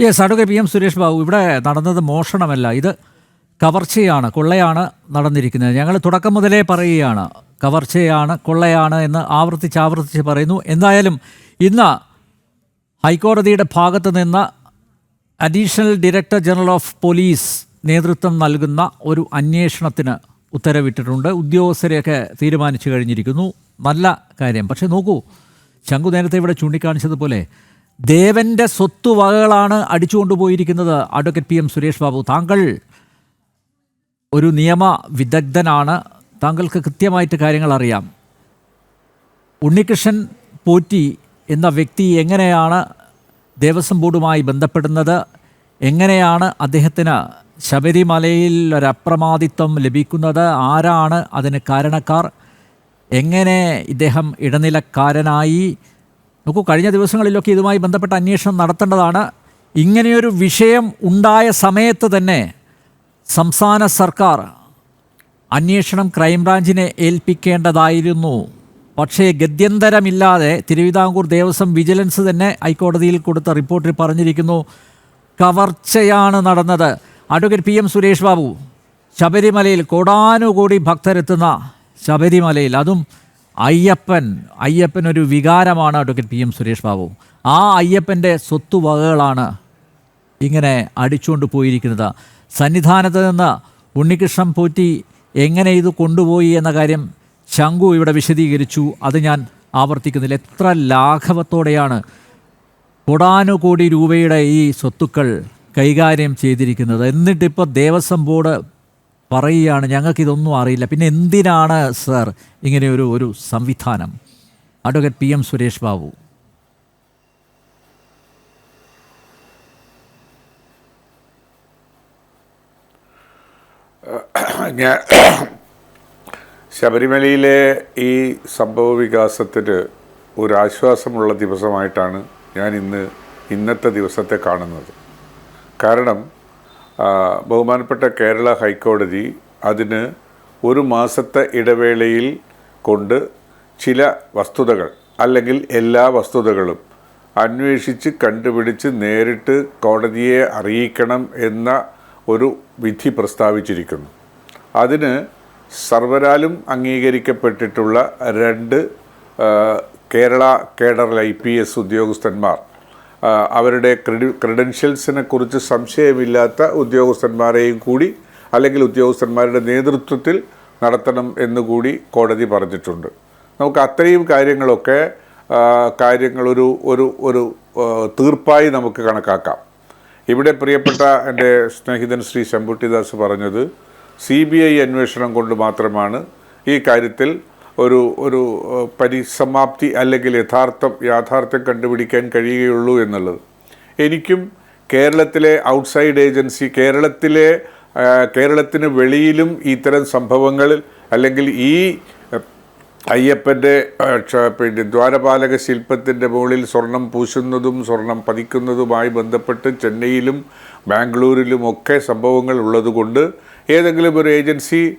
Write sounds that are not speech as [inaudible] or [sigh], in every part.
Yes advocate P M Suresh Babu ഇവിടെ നടന്നത് മോഷണമല്ല. ഇത് കവർച്ചയാണ് കൊള്ളയാണ് നടന്നിരിക്കുന്നത്. ഞങ്ങൾ തുടക്കം മുതലേ പറയുകയാണ് കവർച്ചയാണ് കൊള്ളയാണ് എന്ന് ആവർത്തിച്ച് ആവർത്തിച്ച് പറയുന്നു. എന്തായാലും ഇന്ന് ഹൈക്കോടതിയുടെ ഭാഗത്ത് നിന്ന് additional director general of police നേതൃത്വം നൽകുന്ന ഒരു അന്വേഷണത്തിന് ഉത്തരവിട്ടിട്ടുണ്ട്. ഉദ്യോഗസ്ഥരെയൊക്കെ തീരുമാനിച്ചു കഴിഞ്ഞിരിക്കുന്നു. നല്ല കാര്യം. പക്ഷേ നോക്കൂ ശംഖു നേരത്തെ ഇവിടെ ചൂണ്ടിക്കാണിച്ചതുപോലെ ദേവന്റെ സ്വത്തുവകകളാണ് അടിച്ചുകൊണ്ടുപോയിരിക്കുന്നത് advocate P M Suresh Babu താങ്കൾ ഒരു നിയമ വിദഗ്ധനാണ് താങ്കൾക്ക് കൃത്യമായിട്ട് കാര്യങ്ങൾ അറിയാം. ഉണ്ണികൃഷ്ണൻ പോറ്റി എന്ന വ്യക്തി എങ്ങനെയാണ് ദേവസ്വം ബോർഡുമായി ബന്ധപ്പെടുന്നത്? എങ്ങനെയാണ് അദ്ദേഹത്തിന് ശബരിമലയിൽ ഒരപ്രമാദിത്വം ലഭിക്കുന്നത്? ആരാണ് അതിന് കാരണക്കാർ? എങ്ങനെ ഇദ്ദേഹം ഇടനിലക്കാരനായി? നോക്കൂ കഴിഞ്ഞ ദിവസങ്ങളിലൊക്കെ ഇതുമായി ബന്ധപ്പെട്ട അന്വേഷണം നടത്തേണ്ടതാണ്. ഇങ്ങനെയൊരു വിഷയം ഉണ്ടായ സമയത്ത് തന്നെ സംസ്ഥാന സർക്കാർ അന്വേഷണം ക്രൈംബ്രാഞ്ചിനെ ഏൽപ്പിക്കേണ്ടതായിരുന്നു. പക്ഷേ ഗത്യന്തരമില്ലാതെ തിരുവിതാംകൂർ ദേവസ്വം വിജിലൻസ് തന്നെ ഹൈക്കോടതിയിൽ കൊടുത്ത റിപ്പോർട്ടിൽ പറഞ്ഞിരിക്കുന്നു കവർച്ചയാണ് നടന്നത്. Advocate P M Suresh Babu ശബരിമലയിൽ കോടാനുകോടി ഭക്തരെത്തുന്ന ശബരിമലയിൽ. അതും അയ്യപ്പൻ അയ്യപ്പൻ ഒരു വികാരമാണ് advocate P M Suresh Babu. ആ അയ്യപ്പന്റെ സ്വത്തുവകകളാണ് ഇങ്ങനെ അടിച്ചുകൊണ്ട് പോയിരിക്കുന്നത്. സന്നിധാനത്ത് നിന്ന് ഉണ്ണികൃഷ്ണൻ പോറ്റി എങ്ങനെ ഇത് കൊണ്ടുപോയി എന്ന കാര്യം ശംഖു ഇവിടെ വിശദീകരിച്ചു. അത് ഞാൻ ആവർത്തിക്കുന്നില്ല. എത്ര ലാഘവത്തോടെയാണ് കോടാനുകോടി രൂപയുടെ ഈ സ്വത്തുക്കൾ കൈകാര്യം ചെയ്തിരിക്കുന്നത്. എന്നിട്ടിപ്പോൾ ദേവസ്വം ബോർഡ് പറയുകയാണ് ഞങ്ങൾക്കിതൊന്നും അറിയില്ല. പിന്നെ എന്തിനാണ് സർ ഇങ്ങനെ ഒരു ഒരു സംവിധാനം? Advocate P M Suresh Babu. ഞാൻ ശബരിമലയിലെ ഈ സംഭവ വികാസത്തിന് ഒരാശ്വാസമുള്ള ദിവസമായിട്ടാണ് ഞാൻ ഇന്ന് ഇന്നത്തെ ദിവസത്തെ കാണുന്നത്. കാരണം ബഹുമാനപ്പെട്ട കേരള ഹൈക്കോടതി അതിന് ഒരു മാസത്തെ ഇടവേളയിൽ കൊണ്ട് ചില വസ്തുതകൾ അല്ലെങ്കിൽ എല്ലാ വസ്തുതകളും അന്വേഷിച്ച് കണ്ടുപിടിച്ച് നേരിട്ട് കോടതിയെ അറിയിക്കണം എന്ന ഒരു വിധി പ്രസ്താവിച്ചിരിക്കുന്നു. അതിന് സർവരാലും അംഗീകരിക്കപ്പെട്ടിട്ടുള്ള രണ്ട് Kerala cadre I P S ഉദ്യോഗസ്ഥന്മാർ അവരുടെ ക്രെഡി ക്രെഡൻഷ്യൽസിനെ കുറിച്ച് സംശയമില്ലാത്ത ഉദ്യോഗസ്ഥന്മാരെയും കൂടി അല്ലെങ്കിൽ ഉദ്യോഗസ്ഥന്മാരുടെ നേതൃത്വത്തിൽ നടത്തണം എന്നുകൂടി കോടതി പറഞ്ഞിട്ടുണ്ട്. നമുക്ക് അത്രയും കാര്യങ്ങളൊക്കെ കാര്യങ്ങളൊരു ഒരു ഒരു തീർപ്പായി നമുക്ക് കണക്കാക്കാം. ഇവിടെ പ്രിയപ്പെട്ട എന്റെ സ്നേഹിതൻ ശ്രീ ശമ്പുട്ടിദാസ് പറഞ്ഞത് സി ബി ഐ അന്വേഷണം കൊണ്ട് മാത്രമാണ് ഈ കാര്യത്തിൽ ഒരു ഒരു പരിസമാപ്തി അല്ലെങ്കിൽ യഥാർത്ഥം യാഥാർത്ഥ്യം കണ്ടുപിടിക്കാൻ കഴിയുകയുള്ളൂ എന്നുള്ളത്. എനിക്കും കേരളത്തിലെ ഔട്ട്സൈഡ് ഏജൻസി കേരളത്തിലെ കേരളത്തിന് വെളിയിലും ഇത്തരം സംഭവങ്ങളിൽ അല്ലെങ്കിൽ ഈ അയ്യപ്പന്റെ പിന്നെ ദ്വാരപാലക ശില്പത്തിന്റെ മുകളിൽ സ്വർണം പൂശുന്നതും സ്വർണം പതിക്കുന്നതുമായി ബന്ധപ്പെട്ട് ചെന്നൈയിലും ബാംഗ്ലൂരിലുമൊക്കെ സംഭവങ്ങൾ ഉള്ളതുകൊണ്ട് ഏതെങ്കിലും ഒരു ഏജൻസി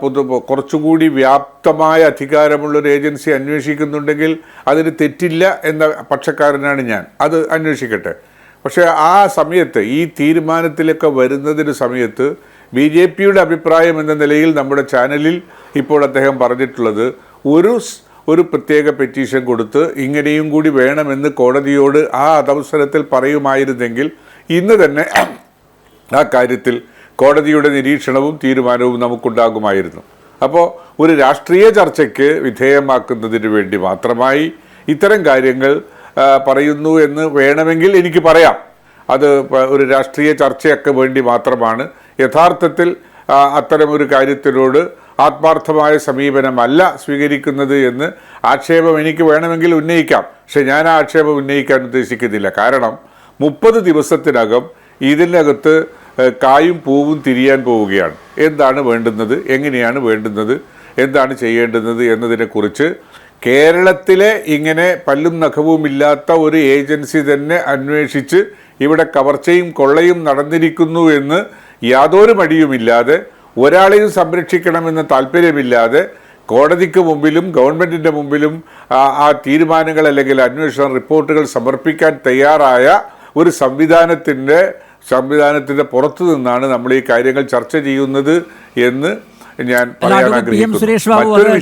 പൊതു കുറച്ചുകൂടി വ്യാപ്തമായ അധികാരമുള്ളൊരു ഏജൻസി അന്വേഷിക്കുന്നുണ്ടെങ്കിൽ അതിന് തെറ്റില്ല എന്ന പക്ഷക്കാരനാണ് ഞാൻ. അത് അന്വേഷിക്കട്ടെ. പക്ഷേ ആ സമയത്ത് ഈ തീരുമാനത്തിലൊക്കെ വരുന്നതിന് സമയത്ത് ബി ജെ പിയുടെ അഭിപ്രായം എന്ന നിലയിൽ നമ്മുടെ ചാനലിൽ ഇപ്പോൾ അദ്ദേഹം പറഞ്ഞിട്ടുള്ളത് ഒരു ഒരു പ്രത്യേക പെറ്റീഷൻ കൊടുത്ത് ഇങ്ങനെയും കൂടി വേണമെന്ന് കോടതിയോട് ആ അതവസരത്തിൽ പറയുമായിരുന്നെങ്കിൽ ഇന്ന് തന്നെ ആ കാര്യത്തിൽ കോടതിയുടെ നിരീക്ഷണവും തീരുമാനവും നമുക്കുണ്ടാകുമായിരുന്നു. അപ്പോൾ ഒരു രാഷ്ട്രീയ ചർച്ചയ്ക്ക് വിധേയമാക്കുന്നതിന് വേണ്ടി മാത്രമായി ഇത്തരം കാര്യങ്ങൾ പറയുന്നു എന്ന് വേണമെങ്കിൽ എനിക്ക് പറയാം. അത് ഒരു രാഷ്ട്രീയ ചർച്ചയൊക്കെ വേണ്ടി മാത്രമാണ്. യഥാർത്ഥത്തിൽ അത്തരം അത്തരമൊരു കാര്യത്തിനോട് ആത്മാർത്ഥമായ സമീപനമല്ല സ്വീകരിക്കുന്നത് എന്ന് ആക്ഷേപം എനിക്ക് വേണമെങ്കിൽ ഉന്നയിക്കാം. പക്ഷെ ഞാൻ ആ ആക്ഷേപം ഉന്നയിക്കാൻ ഉദ്ദേശിക്കുന്നില്ല. കാരണം മുപ്പത് ദിവസത്തിനകം ഇതിനകത്ത് കായും പൂവും തിരിയാൻ പോവുകയാണ്. എന്താണ് വേണ്ടുന്നത്? എങ്ങനെയാണ് വേണ്ടുന്നത്? എന്താണ് ചെയ്യേണ്ടുന്നത് എന്നതിനെക്കുറിച്ച് കേരളത്തിലെ ഇങ്ങനെ പല്ലും നഖവുമില്ലാത്ത ഒരു ഏജൻസി തന്നെ അന്വേഷിച്ച് ഇവിടെ കവർച്ചയും കൊള്ളയും നടന്നിരിക്കുന്നു എന്ന് യാതൊരു മടിയുമില്ലാതെ ഒരാളെയും സംരക്ഷിക്കണമെന്ന താല്പര്യമില്ലാതെ കോടതിക്ക് മുമ്പിലും ഗവൺമെന്റിന്റെ മുമ്പിലും ആ- തീരുമാനങ്ങൾ അല്ലെങ്കിൽ അന്വേഷണ റിപ്പോർട്ടുകൾ സമർപ്പിക്കാൻ തയ്യാറായ ഒരു സംവിധാനത്തിന്റെ സംവിധാനത്തിന്റെ പുറത്തു നിന്നാണ് നമ്മൾ ഈ കാര്യങ്ങൾ ചർച്ച ചെയ്യുന്നത് എന്ന് ഞാൻ പറയാൻ ആഗ്രഹിക്കുന്നു.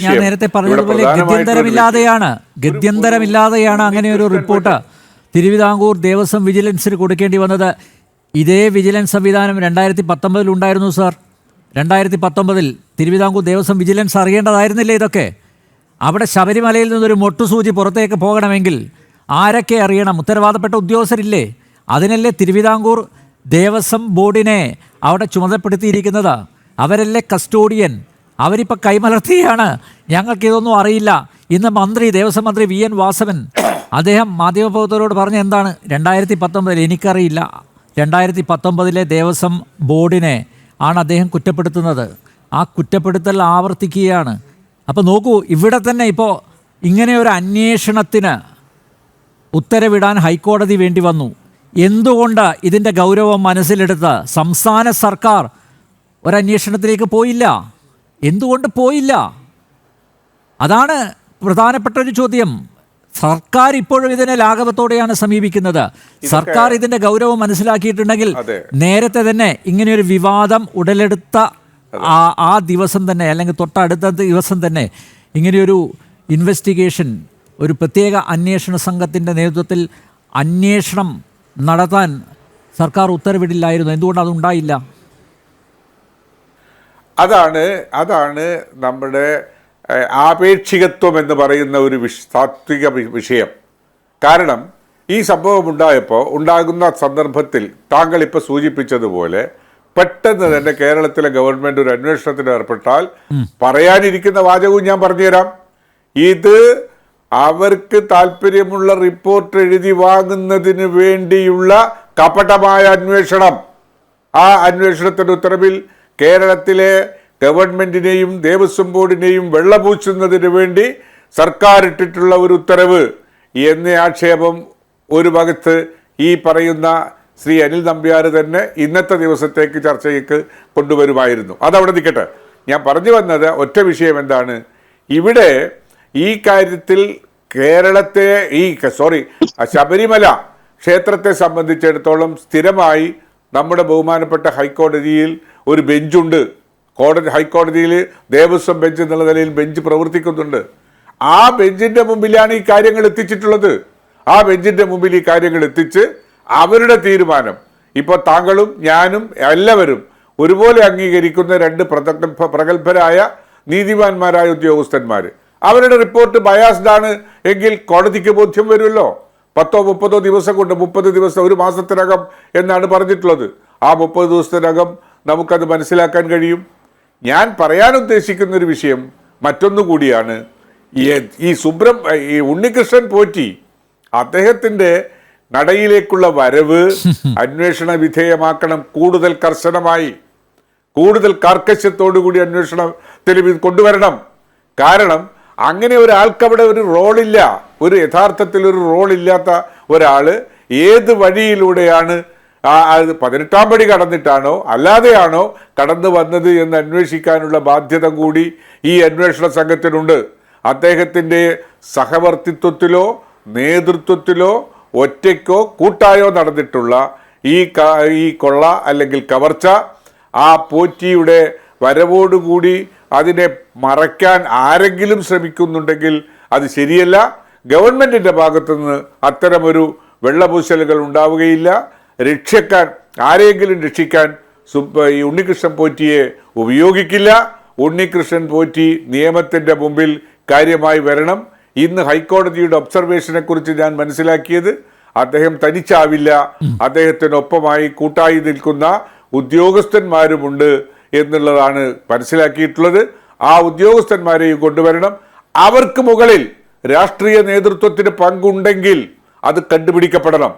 ഞാൻ നേരത്തെ പറഞ്ഞതുപോലെ ഗത്യന്തരമില്ലാതെയാണ്. ഗത്യന്തരമില്ലാതെയാണ് അങ്ങനെ ഒരു റിപ്പോർട്ട് തിരുവിതാംകൂർ ദേവസ്വം വിജിലൻസിന് കൊടുക്കേണ്ടി വന്നത്. ഇതേ വിജിലൻസ് സംവിധാനം രണ്ടായിരത്തി പത്തൊമ്പതിൽ ഉണ്ടായിരുന്നു സാർ. രണ്ടായിരത്തി പത്തൊമ്പതിൽ തിരുവിതാംകൂർ ദേവസ്വം വിജിലൻസ് അറിയേണ്ടതായിരുന്നില്ലേ ഇതൊക്കെ? അവിടെ ശബരിമലയിൽ നിന്നൊരു മൊട്ടുസൂചി പുറത്തേക്ക് പോകണമെങ്കിൽ ആരൊക്കെ അറിയണം? ഉത്തരവാദപ്പെട്ട ഉദ്യോഗസ്ഥരില്ലേ? അതിനല്ലേ തിരുവിതാംകൂർ ദേവസ്വം ബോർഡിനെ അവിടെ ചുമതലപ്പെടുത്തിയിരിക്കുന്നത് അവരല്ലേ കസ്റ്റോഡിയൻ? അവരിപ്പോൾ കൈമലർത്തിയാണ്. ഞങ്ങൾക്ക് ഇതൊന്നും അറിയില്ല. ഇന്ന് മന്ത്രി ദേവസ്വം മന്ത്രി വി. എൻ. വാസവൻ അദ്ദേഹം മാധ്യമപ്രവർത്തകരോട് പറഞ്ഞ എന്താണ്? രണ്ടായിരത്തി പത്തൊമ്പതിൽ എനിക്കറിയില്ല. രണ്ടായിരത്തി പത്തൊമ്പതിലെ ദേവസ്വം ബോർഡിനെ ആണ് അദ്ദേഹം കുറ്റപ്പെടുത്തുന്നത്. ആ കുറ്റപ്പെടുത്തൽ ആവർത്തിക്കുകയാണ്. അപ്പോൾ നോക്കൂ ഇവിടെ തന്നെ ഇപ്പോൾ ഇങ്ങനെ ഒരു അന്വേഷണത്തിന് ഉത്തരവിടാൻ ഹൈക്കോടതി വേണ്ടി വന്നു. എന്തുകൊണ്ട് ഇതിന്റെ ഗൗരവം മനസ്സിലെടുത്ത് സംസ്ഥാന സർക്കാർ ഒരന്വേഷണത്തിലേക്ക് പോയില്ല? എന്തുകൊണ്ട് പോയില്ല? അതാണ് പ്രധാനപ്പെട്ട ഒരു ചോദ്യം. സർക്കാർ ഇപ്പോഴും ഇതിനെ ലാഘവത്തോടെയാണ് സമീപിക്കുന്നത്. സർക്കാർ ഇതിന്റെ ഗൗരവം മനസ്സിലാക്കിയിട്ടുണ്ടെങ്കിൽ നേരത്തെ തന്നെ ഇങ്ങനെയൊരു വിവാദം ഉടലെടുത്ത ആ ആ ദിവസം തന്നെ അല്ലെങ്കിൽ തൊട്ടടുത്ത ദിവസം തന്നെ ഇങ്ങനെയൊരു ഇൻവെസ്റ്റിഗേഷൻ ഒരു പ്രത്യേക അന്വേഷണ സംഘത്തിന്റെ നേതൃത്വത്തിൽ അന്വേഷണം നടത്താൻ സർക്കാർ ഉത്തരവിടില്ലായിരുന്നു. എന്തുകൊണ്ട് അതുണ്ടായില്ല അതാണ് അതാണ് നമ്മുടെ ആപേക്ഷികത്വം എന്ന് പറയുന്ന ഒരു വിഷ താത്വിക വിഷയം. കാരണം ഈ സംഭവം ഉണ്ടായപ്പോൾ ഉണ്ടാകുന്ന സന്ദർഭത്തിൽ താങ്കൾ ഇപ്പോൾ സൂചിപ്പിച്ചതുപോലെ പെട്ടെന്ന് തന്നെ കേരളത്തിലെ ഗവൺമെന്റ് ഒരു അന്വേഷണത്തിന് ഏർപ്പെട്ടാൽ പറയാനിരിക്കുന്ന വാചകവും ഞാൻ പറഞ്ഞുതരാം. ഇത് അവർക്ക് താല്പര്യമുള്ള റിപ്പോർട്ട് എഴുതി വാങ്ങുന്നതിന് വേണ്ടിയുള്ള കപടമായ അന്വേഷണം. ആ അന്വേഷണത്തിന്റെ ഉത്തരവിൽ കേരളത്തിലെ ഗവൺമെന്റിനെയും ദേവസ്വം ബോർഡിനെയും വെള്ളപൂച്ചുന്നതിന് വേണ്ടി സർക്കാർ ഇട്ടിട്ടുള്ള ഒരു ഉത്തരവ് എന്ന ആക്ഷേപം ഒരു ഭാഗത്ത് ഈ പറയുന്ന ശ്രീ അനിൽ നമ്പ്യാർ തന്നെ ഇന്നത്തെ ദിവസത്തേക്ക് ചർച്ചയ്ക്ക് കൊണ്ടുവരുമായിരുന്നു. അതവിടെ നിൽക്കട്ടെ. ഞാൻ പറഞ്ഞു വന്നത് ഒറ്റ വിഷയം എന്താണ്? ഇവിടെ ഈ കാര്യത്തിൽ കേരളത്തെ ഈ സോറി ശബരിമല ക്ഷേത്രത്തെ സംബന്ധിച്ചിടത്തോളം സ്ഥിരമായി നമ്മുടെ ബഹുമാനപ്പെട്ട ഹൈക്കോടതിയിൽ ഒരു ബെഞ്ചുണ്ട്. കോടതി ഹൈക്കോടതിയിൽ ദേവസ്വം ബെഞ്ച് എന്നുള്ള നിലയിൽ ബെഞ്ച് പ്രവർത്തിക്കുന്നുണ്ട്. ആ ബെഞ്ചിന്റെ മുമ്പിലാണ് ഈ കാര്യങ്ങൾ എത്തിച്ചിട്ടുള്ളത്. ആ ബെഞ്ചിന്റെ മുമ്പിൽ ഈ കാര്യങ്ങൾ എത്തിച്ച് അവരുടെ തീരുമാനം. ഇപ്പോൾ താങ്കളും ഞാനും എല്ലാവരും ഒരുപോലെ അംഗീകരിക്കുന്ന രണ്ട് പ്രഗത്ഭ പ്രഗത്ഭരായ നീതിമാന്മാരായ ഉദ്യോഗസ്ഥന്മാർ അവരുടെ റിപ്പോർട്ട് ബയാസ്ഡ് ആണ്. എങ്കിൽ കോടതിക്ക് ബോധ്യം വരുമല്ലോ. പത്തോ മുപ്പതോ ദിവസം കൊണ്ട് മുപ്പത് ദിവസം ഒരു മാസത്തിനകം എന്നാണ് പറഞ്ഞിട്ടുള്ളത്. ആ മുപ്പത് ദിവസത്തിനകം നമുക്കത് മനസ്സിലാക്കാൻ കഴിയും. ഞാൻ പറയാൻ ഉദ്ദേശിക്കുന്ന ഒരു വിഷയം മറ്റൊന്നു കൂടിയാണ്. ഈ- ഈ സുബ്രം ഈ ഉണ്ണികൃഷ്ണൻ പോറ്റി അദ്ദേഹത്തിന്റെ നടയിലേക്കുള്ള വരവ് [laughs] അന്വേഷണ വിധേയമാക്കണം. കൂടുതൽ കർശനമായി കൂടുതൽ കാർക്കശ്യത്തോടുകൂടി അന്വേഷണത്തിൽ ഇത് കൊണ്ടുവരണം. കാരണം അങ്ങനെ ഒരാൾക്ക് അവിടെ ഒരു റോളില്ല ഒരു യഥാർത്ഥത്തിൽ ഒരു റോളില്ലാത്ത ഒരാൾ ഏത് വഴിയിലൂടെയാണ് അത് പതിനെട്ടാം പടി കടന്നിട്ടാണോ അല്ലാതെയാണോ കടന്നു വന്നത് എന്ന് അന്വേഷിക്കാനുള്ള ബാധ്യത കൂടി ഈ അന്വേഷണ സംഘത്തിനുണ്ട്. അദ്ദേഹത്തിന്റെ സഹവർത്തിത്വത്തിലോ നേതൃത്വത്തിലോ ഒറ്റയ്ക്കോ കൂട്ടായോ നടന്നിട്ടുള്ള ഈ ഈ കൊള്ള അല്ലെങ്കിൽ കവർച്ച ആ പോറ്റിയുടെ വരവോടുകൂടി അതിനെ മറയ്ക്കാൻ ആരെങ്കിലും ശ്രമിക്കുന്നുണ്ടെങ്കിൽ അത് ശരിയല്ല. ഗവൺമെന്റിന്റെ ഭാഗത്തുനിന്ന് അത്തരമൊരു വെള്ളപൂശലുകൾ ഉണ്ടാവുകയില്ല. രക്ഷിക്കാൻ ആരെങ്കിലും രക്ഷിക്കാൻ ഈ ഉണ്ണികൃഷ്ണൻ പോറ്റിയെ ഉപയോഗിക്കില്ല. ഉണ്ണികൃഷ്ണൻ പോറ്റി നിയമത്തിന്റെ മുമ്പിൽ കാര്യമായി വരണം. ഇന്ന് ഹൈക്കോടതിയുടെ ഒബ്സർവേഷനെ കുറിച്ച് ഞാൻ മനസ്സിലാക്കിയത് അദ്ദേഹം തനിച്ചാവില്ല. അദ്ദേഹത്തിനൊപ്പമായി കൂട്ടായി നിൽക്കുന്ന ഉദ്യോഗസ്ഥന്മാരുമുണ്ട്. എന്നുള്ളതാണ് മനസ്സിലാക്കിയിട്ടുള്ളത്. ആ ഉദ്യോഗസ്ഥന്മാരെയും കൊണ്ടുവരണം. അവർക്ക് മുകളിൽ രാഷ്ട്രീയ നേതൃത്വത്തിന് പങ്കുണ്ടെങ്കിൽ അത് കണ്ടുപിടിക്കപ്പെടണം.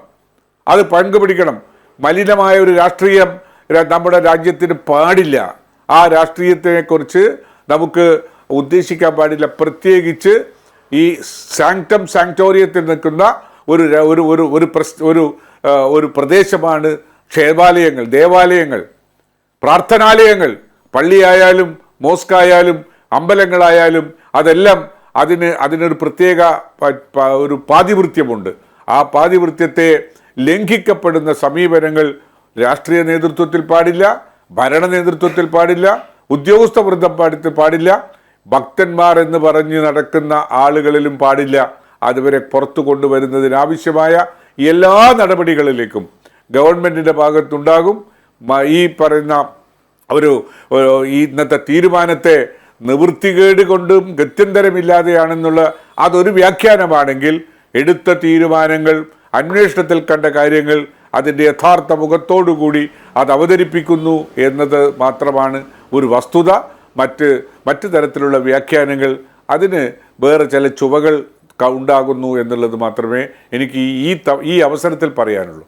അത് പങ്കുപിടിക്കണം. മലിനമായ ഒരു രാഷ്ട്രീയം നമ്മുടെ രാജ്യത്തിന് പാടില്ല. ആ രാഷ്ട്രീയത്തിനെ കുറിച്ച് നമുക്ക് ഉദ്ദേശിക്കാൻ പാടില്ല. പ്രത്യേകിച്ച് ഈ സാങ്ക്ടം സാങ്ക്ടോറിയത്തിൽ നിൽക്കുന്ന ഒരു ഒരു ഒരു ഒരു ഒരു ഒരു പ്രദേശമാണ് ക്ഷേമാലയങ്ങൾ ദേവാലയങ്ങൾ. പ്രാർത്ഥനാലയങ്ങൾ പള്ളിയായാലും മോസ്കായാലും അമ്പലങ്ങളായാലും അതെല്ലാം അതിന് അതിനൊരു പ്രത്യേക ഒരു പാതിവൃത്യമുണ്ട്. ആ പാതിവൃത്യത്തെ ലംഘിക്കപ്പെടുന്ന സമീപനങ്ങൾ രാഷ്ട്രീയ നേതൃത്വത്തിൽ പാടില്ല ഭരണ നേതൃത്വത്തിൽ പാടില്ല ഉദ്യോഗസ്ഥ വൃദ്ധം പാടത്തിൽ പാടില്ല ഭക്തന്മാർ എന്ന് പറഞ്ഞ് നടക്കുന്ന ആളുകളിലും പാടില്ല. അതുവരെ പുറത്തു കൊണ്ടുവരുന്നതിനാവശ്യമായ എല്ലാ നടപടികളിലേക്കും ഗവൺമെന്റിന്റെ ഭാഗത്തുണ്ടാകും. ഈ പറയുന്ന ഒരു ഇന്നത്തെ തീരുമാനത്തെ നിവൃത്തികേട് കൊണ്ടും ഗത്യന്തരമില്ലാതെയാണെന്നുള്ള അതൊരു വ്യാഖ്യാനമാണെങ്കിൽ എടുത്ത തീരുമാനങ്ങൾ അന്വേഷണത്തിൽ കണ്ട കാര്യങ്ങൾ അതിന്റെ യഥാർത്ഥ മുഖത്തോടുകൂടി അത് അവതരിപ്പിക്കുന്നു എന്നത് മാത്രമാണ് ഒരു വസ്തുത. മറ്റ് മറ്റ് തരത്തിലുള്ള വ്യാഖ്യാനങ്ങൾ അതിന് വേറെ ചില ചുവകൾ ഉണ്ടാകുന്നു എന്നുള്ളത് മാത്രമേ എനിക്ക് ഈ ഈ അവസരത്തിൽ പറയാനുള്ളൂ.